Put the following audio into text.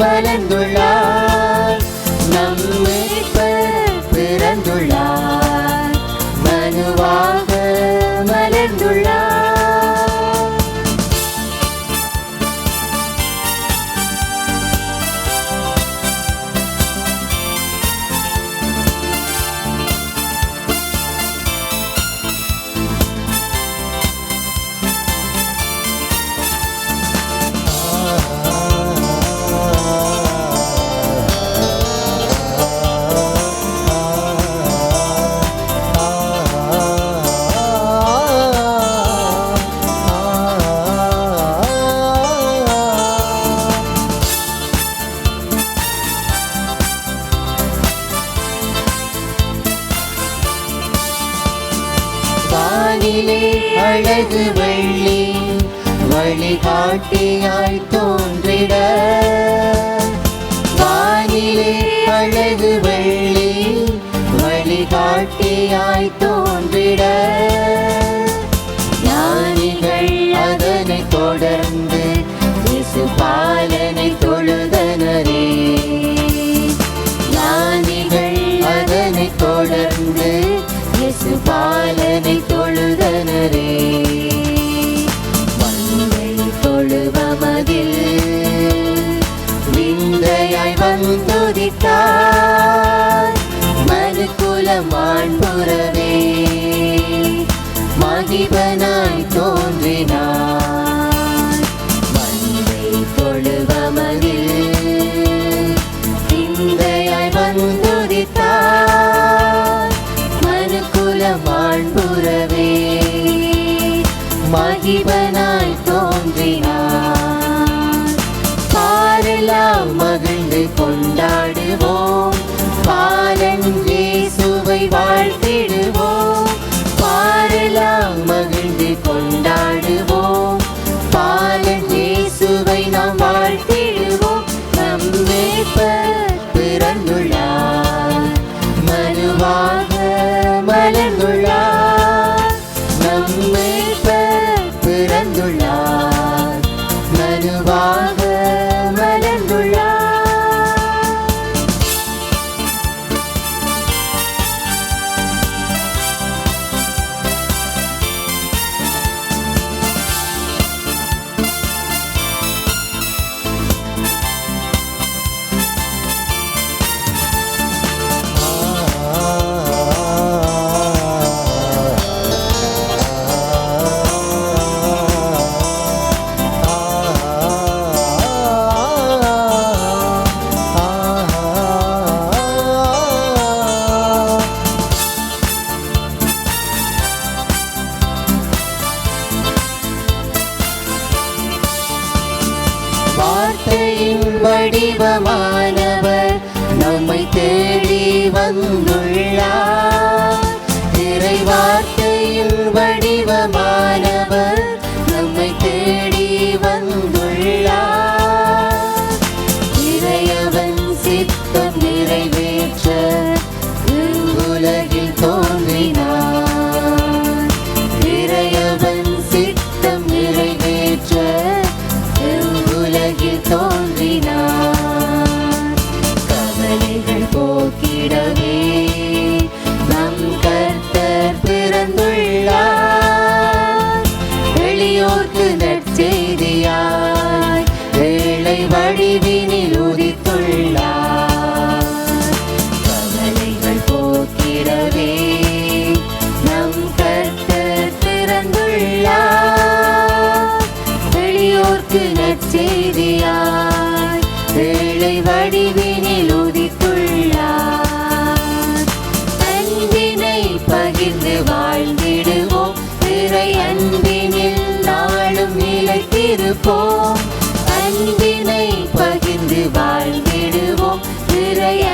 மலர்ந்துள்ளார் துணையாய் தோன்றிட. ஞானிகள் அதனை தொடர்ந்து பாலனை தொழுதனரே. ஞானிகள் அதனை தொடர்ந்து பாலனை தொழுதனரே. மண்ணை தொழுவமதில் விந்தையாய் வந்துதித்தார். மாண்புறவே. மகிபனாய் தோன்றினார் தேடி வந்து இருப்போம். அன்பினை பகிர்ந்து வாழ்ந்திடுவோம். திரைய